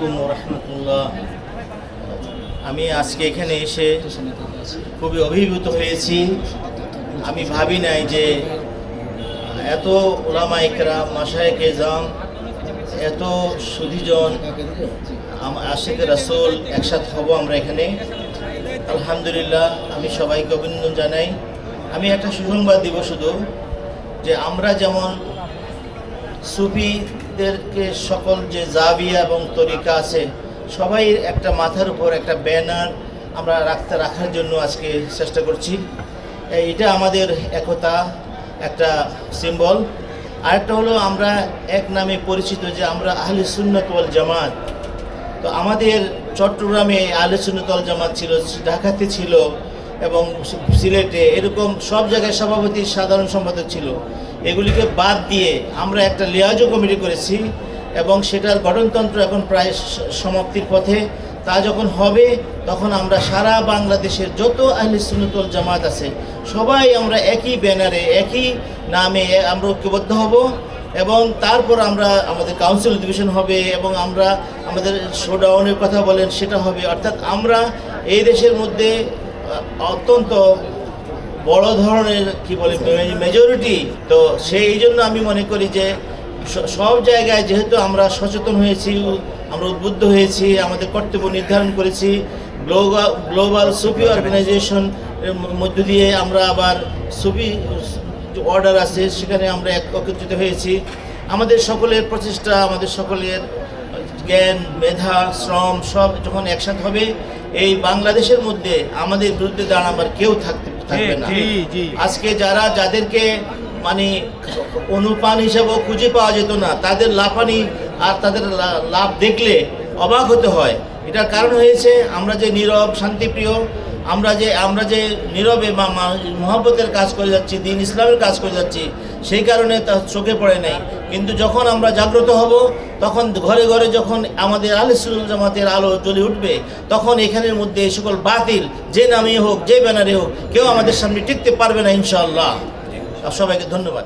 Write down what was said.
আলাইকুম রহমতুল্লাহ আমি আজকে এখানে এসে খুবই অভিভূত হয়েছি। আমি ভাবি নাই যে এত ওলামা ইকরা মাসায়কে জাম এত সুধীজন আশেখ রাসুল একসাথে হব আমরা এখানে। আলহামদুলিল্লাহ, আমি সবাইকে অভিনন্দন জানাই। আমি একটা সুসংবাদ দিব শুধু যে আমরা যেমন সুফিদেরকে সকল যে জাবিয়া এবং তরিকা আছে, সবাই একটা মাথার উপর একটা ব্যানার আমরা রাখতে, রাখার জন্য আজকে চেষ্টা করছি। এটা আমাদের একতা, একটা সিম্বল আরেকটা হলো আমরা এক নামে পরিচিত যে আমরা আহলে সুন্নত ওয়াল জামাত। তো আমাদের চট্টগ্রামে আহলে সুন্নত ওয়াল জামাত ছিল, ঢাকাতে ছিল এবং সিলেটে, এরকম সব জায়গায় সভাপতি সাধারণ সম্পাদক ছিল। এগুলিকে বাদ দিয়ে আমরা একটা লিয়াজো কমিটি করেছি এবং সেটার গঠনতন্ত্র এখন প্রায় সমাপ্তির পথে। তা যখন হবে, তখন আমরা সারা বাংলাদেশের যত আহলে জামাত আছে, সবাই আমরা একই ব্যানারে, একই নামে আমরা ঐক্যবদ্ধ হব এবং তারপর আমরা আমাদের কাউন্সিল অধিবেশন হবে এবং আমরা আমাদের শোডাউনের কথা বলেন, সেটা হবে। অর্থাৎ আমরা এই দেশের মধ্যে অত্যন্ত বড় ধরনের, কি বলে মেজরিটি তো সেই জন্য আমি মনে করি যে সব জায়গায় যেহেতু আমরা সচেতন হয়েছি, আমরা উদ্বুদ্ধ হয়েছি, আমাদের কর্তব্য নির্ধারণ করেছি গ্লোবাল গ্লোবাল সুফি অর্গানাইজেশন মধ্য দিয়ে আমরা আবার সুফি অর্ডার আছে, সেখানে আমরা এক- একত্রিত হয়েছি। আমাদের সকলের প্রচেষ্টা, আমাদের সকলের জ্ঞান, মেধা, শ্রম সব যখন একসাথে হবে, এই বাংলাদেশের মধ্যে আমাদের বিরুদ্ধে দাঁড়াবার কেউ থাকতে থাকবে না। আজকে যারা যাদেরকে মানে অনুপান হিসাবেও খুঁজে পাওয়া যেত না তাদের লাফানি আর তাদের লাভ দেখলে অবাক হতে হয়। এটার কারণ হয়েছে আমরা যে নীরব শান্তিপ্রিয় আমরা যে আমরা যে নীরবে বা মহব্বতের কাজ করে যাচ্ছি দিন ইসলামের কাজ করে যাচ্ছি সেই কারণে তা চোখে পড়ে নাই। কিন্তু যখন আমরা জাগ্রত হব, তখন ঘরে ঘরে যখন আমাদের আলিসুল জামাতের আলো জ্বলে উঠবে, তখন এখানের মধ্যে এই সকল বাতিল, যে নামে হোক, যে ব্যানারে হোক, কেউ আমাদের সামনে টিকতে পারবে না ইনশাআল্লাহ। সবাইকে ধন্যবাদ।